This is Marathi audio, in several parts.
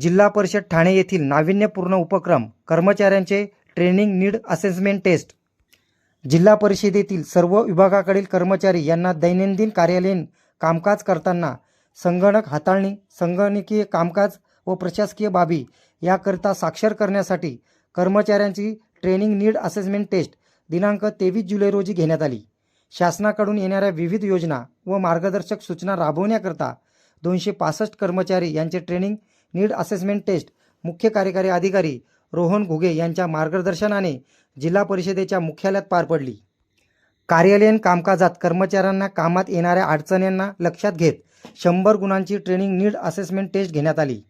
जिल्हा परिषद ठाणे येथील नाविन्यपूर्ण उपक्रम कर्मचाऱ्यांचे ट्रेनिंग नीड असेसमेंट टेस्ट. जिल्हा परिषदेतील सर्व विभागाकडील कर्मचारी यांना दैनंदिन कार्यालयीन कामकाज करताना संगणक हाताळणी संगणकीय कामकाज व प्रशासकीय बाबी याकरिता साक्षर करण्यासाठी कर्मचाऱ्यांची ट्रेनिंग नीड असेसमेंट टेस्ट दिनांक तेवीस जुलै रोजी घेण्यात आली. शासनाकडून येणाऱ्या विविध योजना व मार्गदर्शक सूचना राबवण्याकरता दोनशे पासष्ट कर्मचारी यांचे ट्रेनिंग नीड असेसमेंट टेस्ट मुख्य कार्यकारी अधिकारी रोहन घुगे यांच्या मार्गदर्शनाने जिल्हा परिषदेच्या मुख्यालयात पार पडली. कार्यालयीन कामकाजात कर्मचाऱ्यांना कामात येणाऱ्या अडचणींना लक्षात घेत शंभर गुणांची ट्रेनिंग नीड असेसमेंट टेस्ट घेण्यात आली.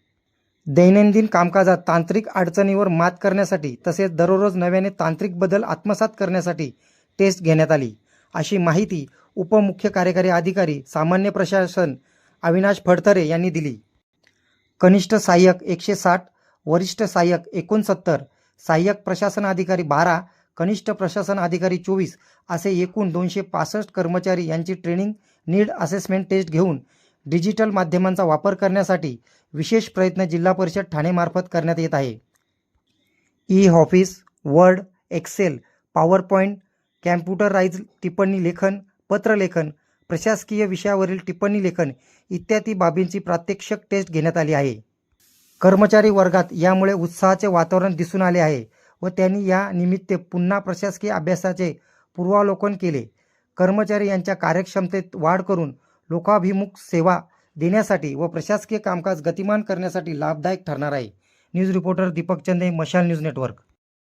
दैनंदिन कामकाजात तांत्रिक अडचणीवर मात करण्यासाठी तसेच दररोज नव्याने तांत्रिक बदल आत्मसात करण्यासाठी टेस्ट घेण्यात आली. अशी माहिती उपमुख्य कार्यकारी अधिकारी सामान्य प्रशासन अविनाश फडतरे यांनी दिली. कनिष्ठ सहाय्यक एकशे साठ वरिष्ठ सहाय्यक एकोणसत्तर सहाय्यक प्रशासन अधिकारी बारा कनिष्ठ प्रशासन अधिकारी चोवीस असे एकूण दोनशे पासष्ट कर्मचारी यांची ट्रेनिंग नीड असेसमेंट टेस्ट घेऊन डिजिटल माध्यमांचा वापर करण्यासाठी विशेष प्रयत्न जिल्हा परिषद ठाणेमार्फत करण्यात येत आहे. E office word excel PowerPoint टिप्पणी लेखन पत्रलेखन प्रशासकीय विषयावरील टिप्पणी लेखन इत्यादी बाबींची प्रात्यक्षिक टेस्ट घेण्यात आली आहे. कर्मचारी वर्गात यामुळे उत्साहाचे वातावरण दिसून आले आहे व त्यांनी या निमित्त पुन्हा प्रशासकीय अभ्यासाचे पूर्वावलोकन केले. कर्मचारी यांच्या कार्यक्षमतेत वाढ करून लोकाभिमुख सेवा देण्यासाठी व प्रशासकीय कामकाज गतिमान करण्यासाठी लाभदायक ठरणार आहे. न्यूज रिपोर्टर दीपक चंदे मशाल न्यूज नेटवर्क.